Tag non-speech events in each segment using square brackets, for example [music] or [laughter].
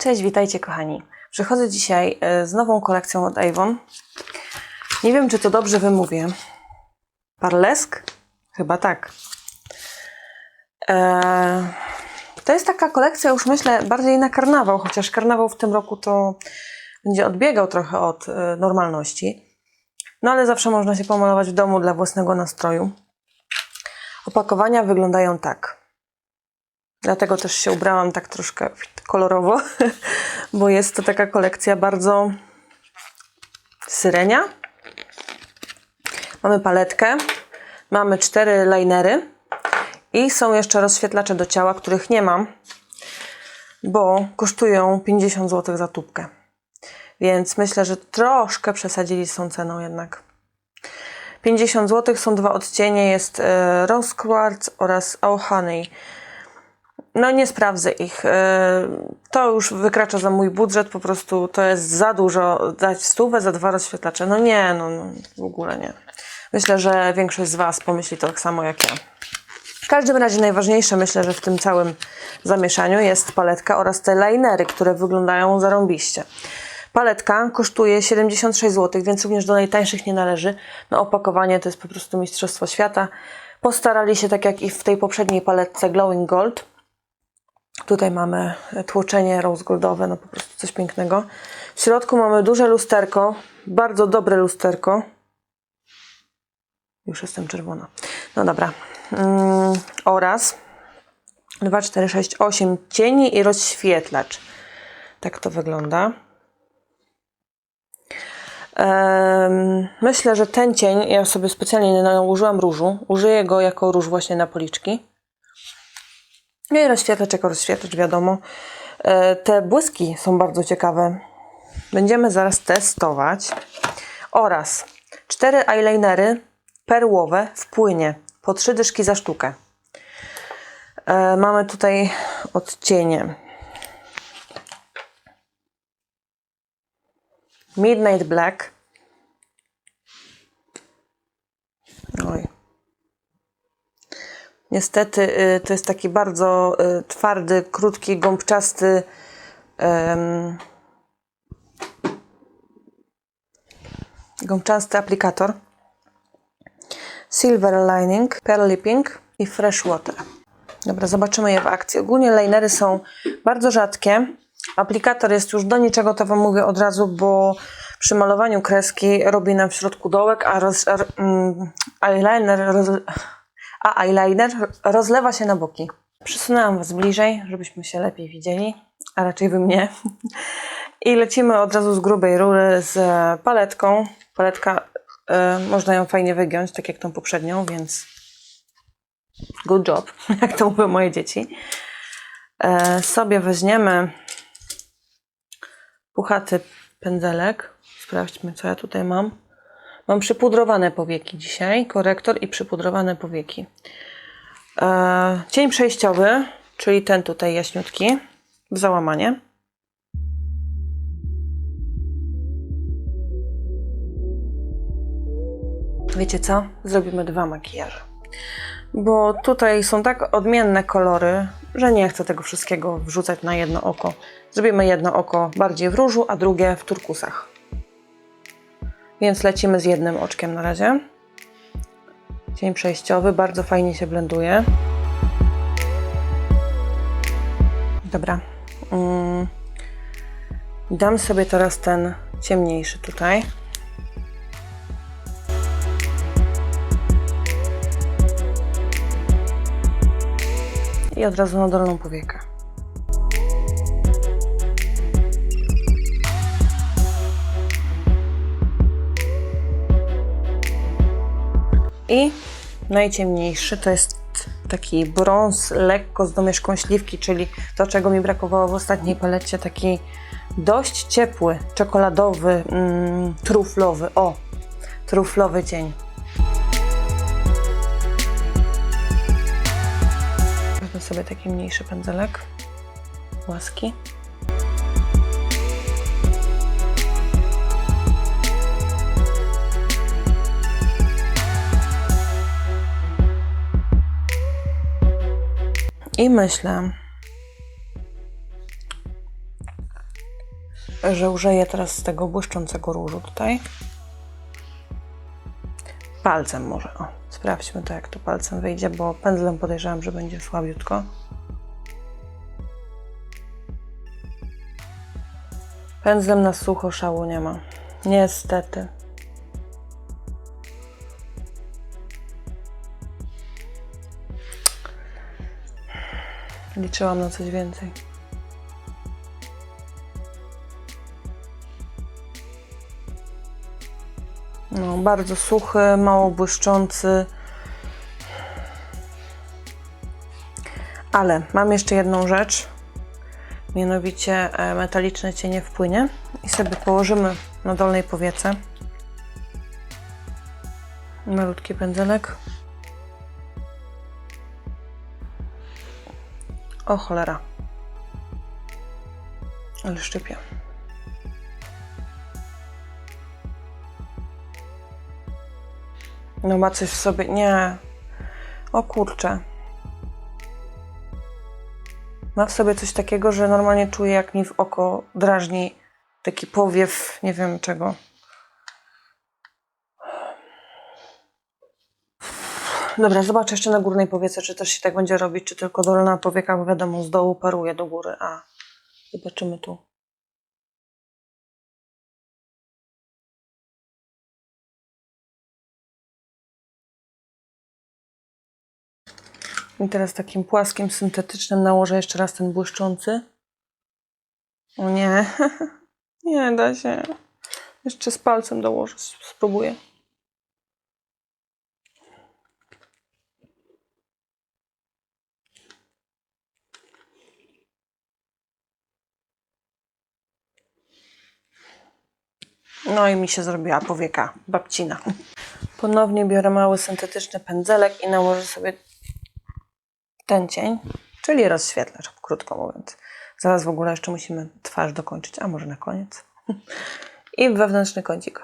Cześć, witajcie kochani. Przychodzę dzisiaj e, z nową kolekcją od Avon. Nie wiem, czy to dobrze wymówię. Parlesk? Chyba tak. Eee, to jest taka kolekcja, już myślę, bardziej na karnawał, chociaż karnawał w tym roku to będzie odbiegał trochę od e, normalności. No ale zawsze można się pomalować w domu dla własnego nastroju. Opakowania wyglądają tak. Dlatego też się ubrałam tak troszkę kolorowo, [laughs] bo jest to taka kolekcja bardzo syrenia. Mamy paletkę, mamy cztery linery i są jeszcze rozświetlacze do ciała, których nie mam, bo kosztują 50 zł za tubkę. Więc myślę, że troszkę przesadzili z tą ceną jednak. 50 zł są dwa odcienie, jest e, Rose Quartz oraz Oh Honey. No nie sprawdzę ich. E, To już wykracza za mój budżet, po prostu to jest za dużo dać stówę za dwa rozświetlacze. No nie, no, no w ogóle nie. Myślę, że większość z Was pomyśli to tak samo jak ja. W każdym razie najważniejsze myślę, że w tym całym zamieszaniu jest paletka oraz te linery, które wyglądają zarąbiście. Paletka kosztuje 76 zł, więc również do najtańszych nie należy. No opakowanie to jest po prostu mistrzostwo świata. Postarali się tak jak i w tej poprzedniej paletce Glowing Gold. Tutaj mamy tłoczenie rose goldowe, no po prostu coś pięknego. W środku mamy duże lusterko, bardzo dobre lusterko. Już jestem czerwona. No dobra. Mm, oraz 2, 4, 6, 8 cieni i rozświetlacz. Tak to wygląda. Myślę, że ten cień, ja sobie specjalnie nie nałożyłam różu. Użyję go jako róż właśnie na policzki. No i rozświetlacz jako rozświetlacz, wiadomo. E, Te błyski są bardzo ciekawe. Będziemy zaraz testować. Oraz cztery eyelinery perłowe w płynie. Po trzy dyszki za sztukę. E, Mamy tutaj odcienie Midnight Black. Oj. Niestety y, to jest taki bardzo y, twardy, krótki, gąbczasty em, gąbczasty aplikator. Silver Lining, Pearly Pink i Fresh Water. Dobra, zobaczymy je w akcji. Ogólnie linery są bardzo rzadkie. Aplikator jest już do niczego, to Wam mówię od razu, bo przy malowaniu kreski robi nam w środku dołek, a, roz, a, mm, eyeliner, roz, a eyeliner rozlewa się na boki. Przysunęłam Was bliżej, żebyśmy się lepiej widzieli, a raczej Wy mnie. [laughs] I lecimy od razu z grubej rury z paletką. Paletka, y, można ją fajnie wygiąć, tak jak tą poprzednią, więc good job, [laughs] jak to mówią moje dzieci. E, sobie weźmiemy puchaty pędzelek. Sprawdźmy, co ja tutaj mam. Mam przypudrowane powieki dzisiaj, korektor i przypudrowane powieki. E, cień przejściowy, czyli ten tutaj jaśniutki, w załamanie. Wiecie co? Zrobimy dwa makijaże. Bo tutaj są tak odmienne kolory, że nie chcę tego wszystkiego wrzucać na jedno oko. Zrobimy jedno oko bardziej w różu, a drugie w turkusach. Więc lecimy z jednym oczkiem na razie. Cień przejściowy, bardzo fajnie się blenduje. Dobra. Mm. Dam sobie teraz ten ciemniejszy tutaj. I od razu na dolną powiekę. I najciemniejszy to jest taki brąz lekko z domieszką śliwki, czyli to, czego mi brakowało w ostatniej palecie, taki dość ciepły, czekoladowy, mm, truflowy, o, truflowy cień. Wezmę sobie taki mniejszy pędzelek, łaski. I myślę, że użyję teraz tego błyszczącego różu tutaj. Palcem może. O, sprawdźmy to, jak to palcem wyjdzie, bo pędzlem podejrzewam, że będzie słabiutko. Pędzlem na sucho szału nie ma. Niestety. Liczyłam na coś więcej. No, bardzo suchy, mało błyszczący. Ale mam jeszcze jedną rzecz. Mianowicie e, metaliczne cienie w płynie. I sobie położymy na dolnej powiece. Malutki pędzelek. O cholera. Ale szczypie. No ma coś w sobie. Nie. O kurczę. Ma w sobie coś takiego, że normalnie czuję, jak mi w oko drażni taki powiew, nie wiem czego. Dobra, zobaczę jeszcze na górnej powiece, czy też się tak będzie robić, czy tylko dolna powieka, bo wiadomo, z dołu paruje do góry. A, zobaczymy tu. I teraz takim płaskim, syntetycznym nałożę jeszcze raz ten błyszczący. O nie, [laughs] nie da się. Jeszcze z palcem dołożę, spróbuję. No i mi się zrobiła powieka babcina. Ponownie biorę mały syntetyczny pędzelek i nałożę sobie ten cień, czyli rozświetlacz, krótko mówiąc. Zaraz w ogóle jeszcze musimy twarz dokończyć, a może na koniec. I wewnętrzny kącik.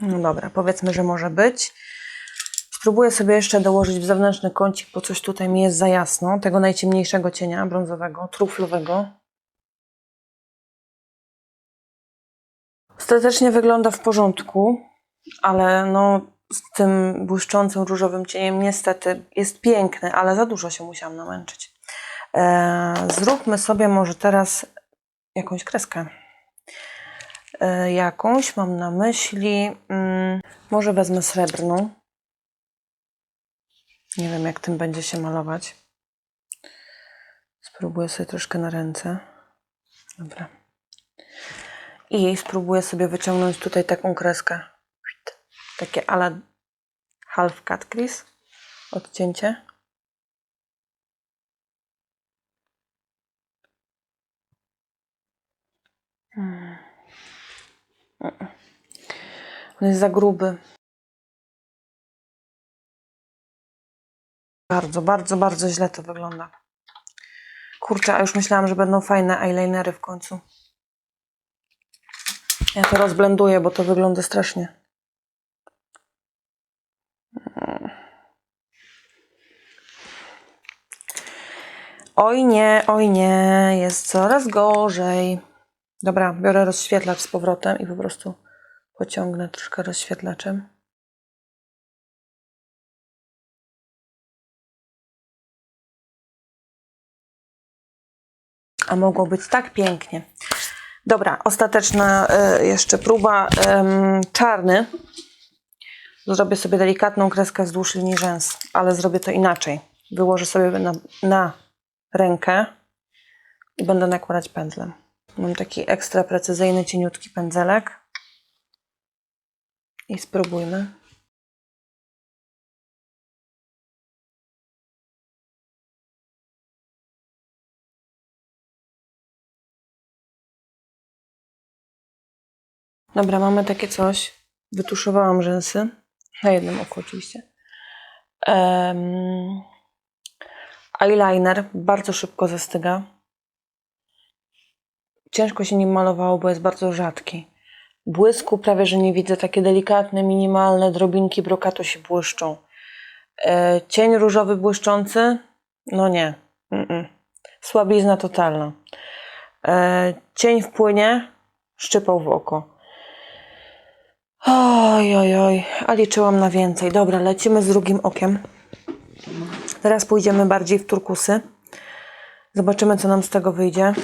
No dobra, powiedzmy, że może być. Spróbuję sobie jeszcze dołożyć w zewnętrzny kącik, bo coś tutaj mi jest za jasno. Tego najciemniejszego cienia, brązowego, truflowego. Ostatecznie wygląda w porządku, ale no z tym błyszczącym różowym cieniem niestety jest piękny, ale za dużo się musiałam namęczyć. Eee, zróbmy sobie może teraz jakąś kreskę. Eee, jakąś mam na myśli, mm, może wezmę srebrną. Nie wiem jak tym będzie się malować. Spróbuję sobie troszkę na ręce. Dobra. I spróbuję sobie wyciągnąć tutaj taką kreskę. Takie ala half cut crease. Odcięcie. Hmm. Mm. On jest za gruby. Bardzo, bardzo, bardzo źle to wygląda. Kurczę, a już myślałam, że będą fajne eyelinery w końcu. Ja to rozblenduję, bo to wygląda strasznie. Oj nie, oj nie, jest coraz gorzej. Dobra, biorę rozświetlacz z powrotem i po prostu pociągnę troszkę rozświetlaczem. A mogło być tak pięknie. Dobra, ostateczna y, jeszcze próba. Czarny. Zrobię sobie delikatną kreskę wzdłuż linii rzęs, ale zrobię to inaczej. Wyłożę sobie na, na rękę i będę nakładać pędzlem. Mam taki ekstra precyzyjny, cieniutki pędzelek. I spróbujmy. Dobra, mamy takie coś. Wytuszowałam rzęsy. Na jednym oku oczywiście. Em, eyeliner bardzo szybko zastyga. Ciężko się nim malowało, bo jest bardzo rzadki. Błysku prawie, że nie widzę. Takie delikatne, minimalne drobinki brokatu się błyszczą. E, cień różowy błyszczący? No nie. Mm-mm. Słabizna totalna. E, cień wpłynie, szczypał w oko. Oj, oj, oj, a liczyłam na więcej. Dobra, lecimy z drugim okiem. Teraz pójdziemy bardziej w turkusy. Zobaczymy, co nam z tego wyjdzie.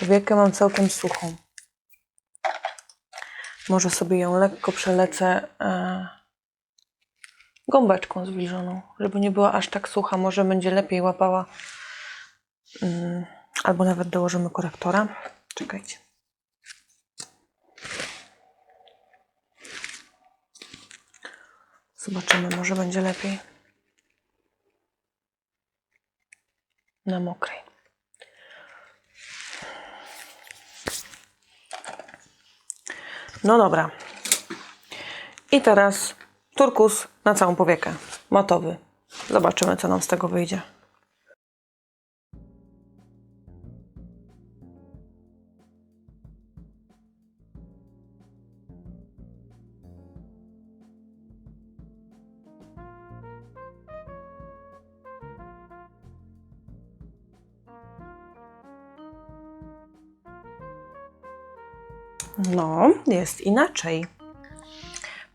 Powiekę mam całkiem suchą. Może sobie ją lekko przelecę e, gąbeczką zwilżoną, żeby nie była aż tak sucha. Może będzie lepiej łapała. Mm, albo nawet dołożymy korektora. Czekajcie. Zobaczymy, może będzie lepiej. Na mokrej. No dobra. I teraz turkus na całą powiekę. Matowy. Zobaczymy, co nam z tego wyjdzie. No, jest inaczej.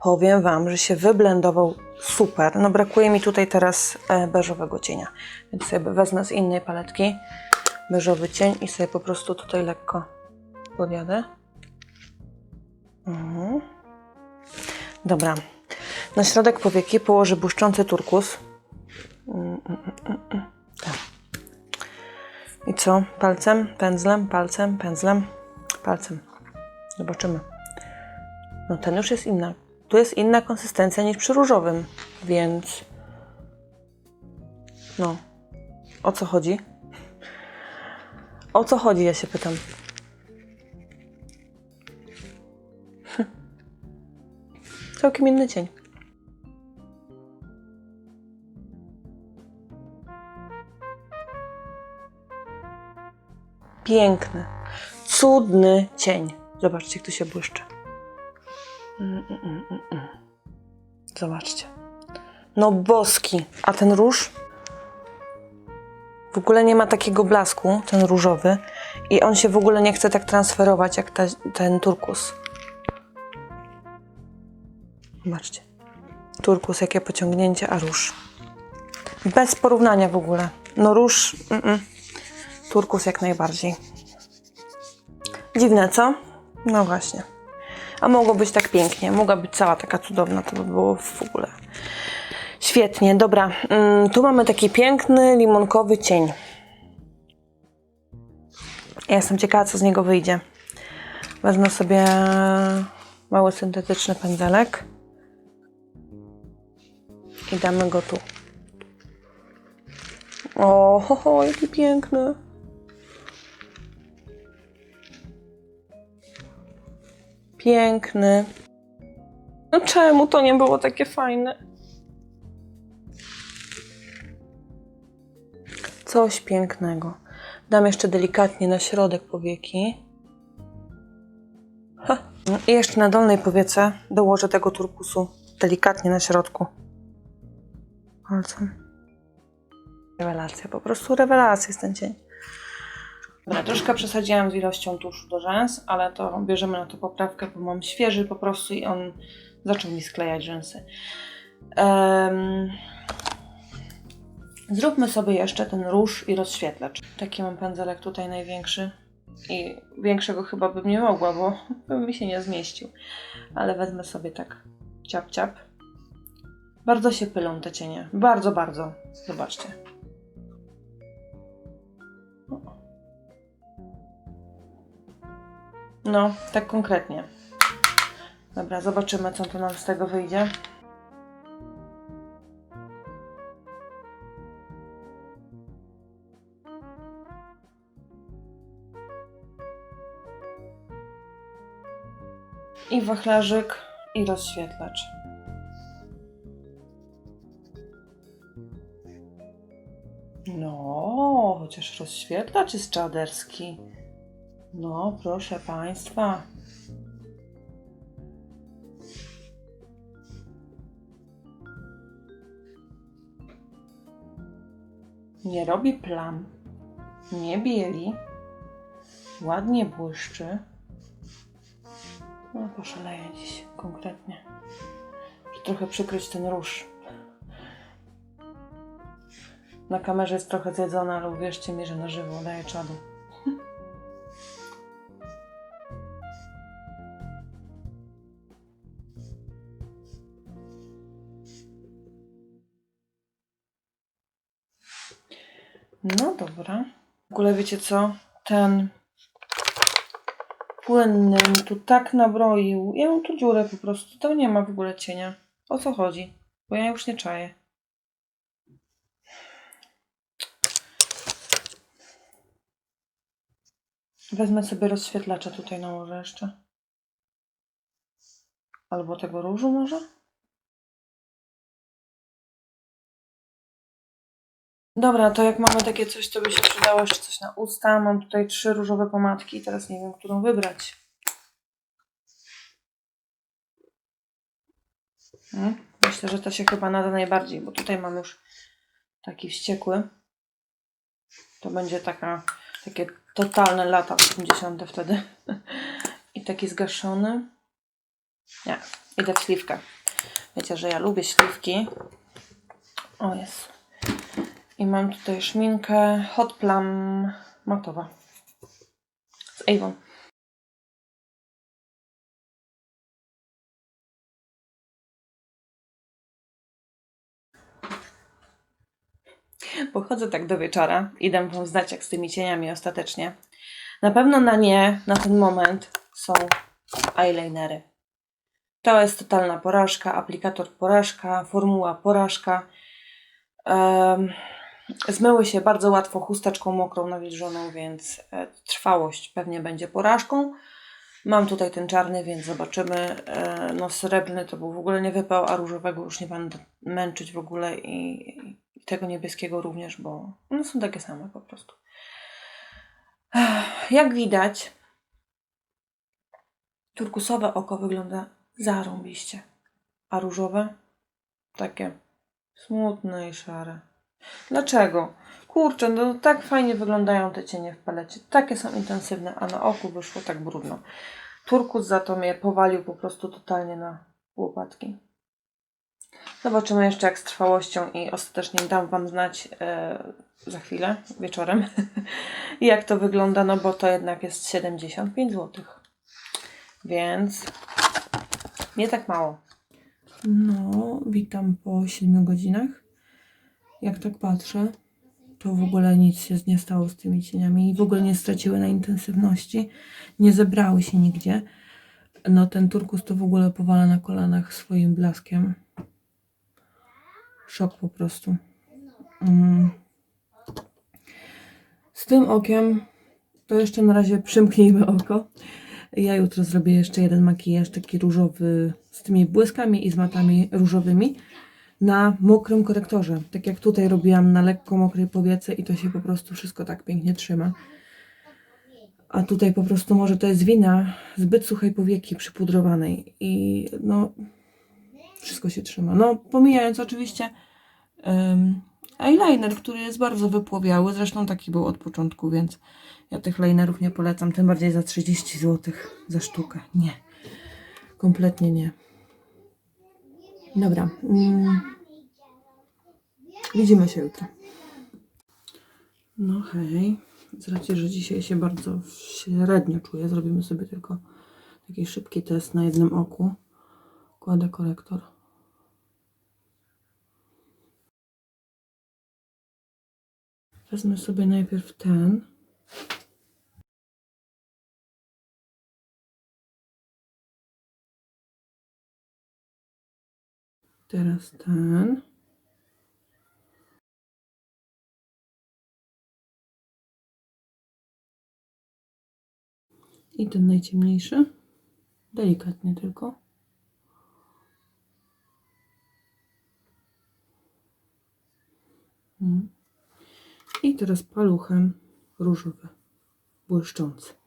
Powiem Wam, że się wyblendował super. No brakuje mi tutaj teraz e, beżowego cienia. Więc sobie wezmę z innej paletki beżowy cień i sobie po prostu tutaj lekko podjadę. Mhm. Dobra. Na środek powieki położę błyszczący turkus. Mm, mm, mm. Tak. I co? Palcem, pędzlem, palcem, pędzlem, palcem. Zobaczymy. No ten już jest inna. Tu jest inna konsystencja niż przy różowym, więc no. O co chodzi? O co chodzi, ja się pytam. [laughs] Całkiem inny cień. Piękny, cudny cień. Zobaczcie, jak tu się błyszczy. Mm, mm, mm. Zobaczcie. No boski. A ten róż w ogóle nie ma takiego blasku, ten różowy. I on się w ogóle nie chce tak transferować jak ta, ten turkus. Zobaczcie. Turkus, jakie pociągnięcie, a róż. Bez porównania w ogóle. No róż, mm, mm. turkus jak najbardziej. Dziwne, co? No właśnie. A mogło być tak pięknie. Mogła być cała taka cudowna, to by było w ogóle świetnie. Dobra, mm, tu mamy taki piękny limonkowy cień. Ja jestem ciekawa, co z niego wyjdzie. Wezmę sobie mały syntetyczny pędzelek i damy go tu. O, ho, ho, jaki piękny. Piękny. No czemu to nie było takie fajne? Coś pięknego. Dam jeszcze delikatnie na środek powieki. Ha. I jeszcze na dolnej powiece dołożę tego turkusu delikatnie na środku. Palcem. Rewelacja, po prostu rewelacja jest ten cień. Dobra, troszkę przesadziłam z ilością tuszu do rzęs, ale to bierzemy na to poprawkę, bo mam świeży po prostu i on zaczął mi sklejać rzęsy. Em, Zróbmy sobie jeszcze ten róż i rozświetlacz. Taki mam pędzelek tutaj największy. I większego chyba bym nie mogła, bo [laughs] bym mi się nie zmieścił. Ale wezmę sobie tak ciap ciap. Bardzo się pylą te cienie. Bardzo, bardzo. Zobaczcie. No, tak konkretnie. Dobra, zobaczymy, co tu nam z tego wyjdzie. I wachlarzyk, i rozświetlacz. No, chociaż rozświetlacz jest czaderski. No, proszę Państwa. Nie robi plam. nie bieli, ładnie błyszczy. No, poszaleję dziś konkretnie. Muszę trochę przykryć ten róż. Na kamerze jest trochę zjedzona, ale uwierzcie mi, że na żywo daje czadu. Ogóle wiecie co? Ten płynny mi tu tak nabroił. Ja mam tu dziurę po prostu. To nie ma w ogóle cienia. O co chodzi? Bo ja już nie czaję. Wezmę sobie rozświetlacza tutaj nałożę jeszcze. Albo tego różu może? Dobra, to jak mamy takie coś, to by się przydało jeszcze coś na usta. Mam tutaj trzy różowe pomadki i teraz nie wiem, którą wybrać. Mm, Myślę, że to się chyba nada najbardziej, bo tutaj mam już taki wściekły. To będzie taka, takie totalne lata 80. wtedy. [laughs] I taki zgaszony. Nie, idę w śliwkę. Wiecie, że ja lubię śliwki. O, jest. I mam tutaj szminkę Hot Plum matowa. Z Avon. Pochodzę tak do wieczora i dam wam znać, jak z tymi cieniami ostatecznie. Na pewno na nie, na ten moment, są eyelinery. To jest totalna porażka, aplikator porażka, formuła porażka. Em, zmyły się bardzo łatwo chusteczką mokrą nawilżoną, więc e, trwałość pewnie będzie porażką. Mam tutaj ten czarny, więc zobaczymy. E, no srebrny to był w ogóle nie wypał, a różowego już nie będę męczyć w ogóle i, tego niebieskiego również, bo one są takie same po prostu. Jak widać, turkusowe oko wygląda zarąbiście, a różowe takie smutne i szare. Dlaczego? Kurczę, no tak fajnie wyglądają te cienie w palecie. Takie są intensywne, a na oku wyszło tak brudno. Turkus za to mnie powalił po prostu totalnie na łopatki. Zobaczymy jeszcze jak z trwałością i ostatecznie dam Wam znać e, za chwilę, wieczorem, [laughs] jak to wygląda, no bo to jednak jest 75 zł. Więc nie tak mało. No, witam po 7 godzinach. Jak tak patrzę, to w ogóle nic się nie stało z tymi cieniami i w ogóle nie straciły na intensywności. Nie zebrały się nigdzie. No ten turkus to w ogóle powala na kolanach swoim blaskiem. Szok po prostu. Mm. Z tym okiem to jeszcze na razie przymknijmy oko. Ja jutro zrobię jeszcze jeden makijaż taki różowy z tymi błyskami i z matami różowymi na mokrym korektorze. Tak jak tutaj robiłam na lekko mokrej powiece i to się po prostu wszystko tak pięknie trzyma. A tutaj po prostu może to jest wina zbyt suchej powieki przypudrowanej i no wszystko się trzyma. No pomijając oczywiście um, eyeliner, który jest bardzo wypłowiały, zresztą taki był od początku, więc ja tych linerów nie polecam, tym bardziej za 30 zł za sztukę. Nie, kompletnie nie. Dobra. Mm. Widzimy się jutro. No hej. Z racji, że dzisiaj się bardzo średnio czuję, zrobimy sobie tylko taki szybki test na jednym oku. Kładę korektor. Wezmę sobie najpierw ten. Teraz ten. I ten najciemniejszy. Delikatnie tylko. Mm. I teraz paluchem różowy, błyszczący.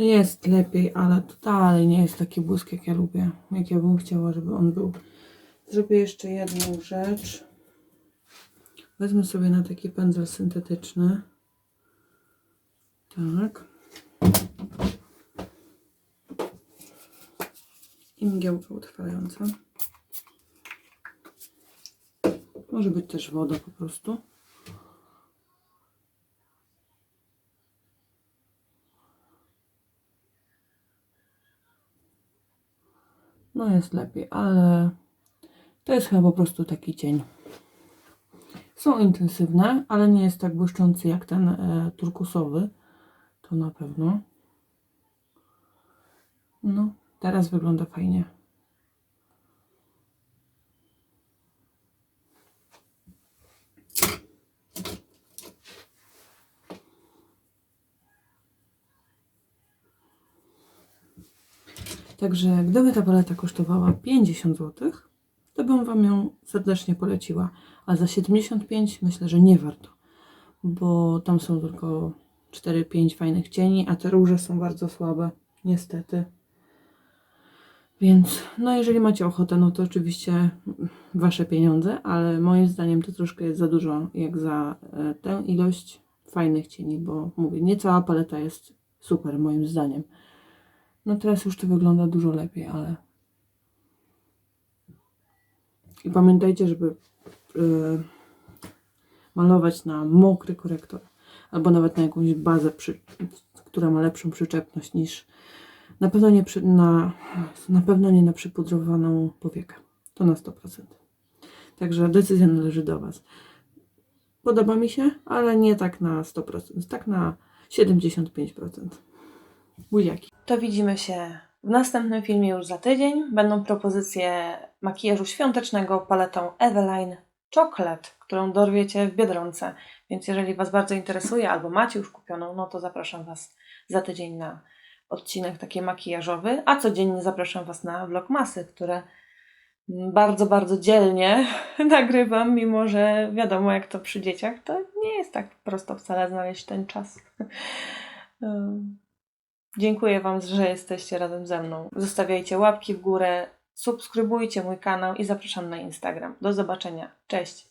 No jest lepiej, ale to dalej nie jest taki błysk, jak ja lubię. Jak ja bym chciała, żeby on był. Zrobię jeszcze jedną rzecz. Wezmę sobie na taki pędzel syntetyczny. Tak. I mgiełka utrwalająca. Może być też woda po prostu. No jest lepiej, ale to jest chyba po prostu taki cień. Są intensywne, ale nie jest tak błyszczący jak ten e, turkusowy. To na pewno. No, teraz wygląda fajnie. Także gdyby ta paleta kosztowała 50 zł, to bym Wam ją serdecznie poleciła. A za 75 myślę, że nie warto, bo tam są tylko 4-5 fajnych cieni, a te róże są bardzo słabe, niestety. Więc, no jeżeli macie ochotę, no to oczywiście Wasze pieniądze, ale moim zdaniem to troszkę jest za dużo, jak za e, tę ilość fajnych cieni, bo mówię, nie cała paleta jest super, moim zdaniem. No teraz już to wygląda dużo lepiej, ale. I pamiętajcie, żeby yy, malować na mokry korektor, albo nawet na jakąś bazę, przy, która ma lepszą przyczepność niż. Na pewno nie, przy, na, na pewno nie na przypudrowaną powiekę. To na 100%. Także decyzja należy do Was. Podoba mi się, ale nie tak na 100%, tak na 75%. Buziaki. To widzimy się w następnym filmie już za tydzień. Będą propozycje makijażu świątecznego paletą Eveline Chocolate, którą dorwiecie w Biedronce. Więc jeżeli Was bardzo interesuje albo macie już kupioną, no to zapraszam Was za tydzień na odcinek taki makijażowy, a codziennie zapraszam Was na vlogmasy, które bardzo, bardzo dzielnie [laughs] nagrywam, mimo że wiadomo jak to przy dzieciach, to nie jest tak prosto wcale znaleźć ten czas. [laughs] Dziękuję Wam, że jesteście razem ze mną. Zostawiajcie łapki w górę, subskrybujcie mój kanał i zapraszam na Instagram. Do zobaczenia. Cześć!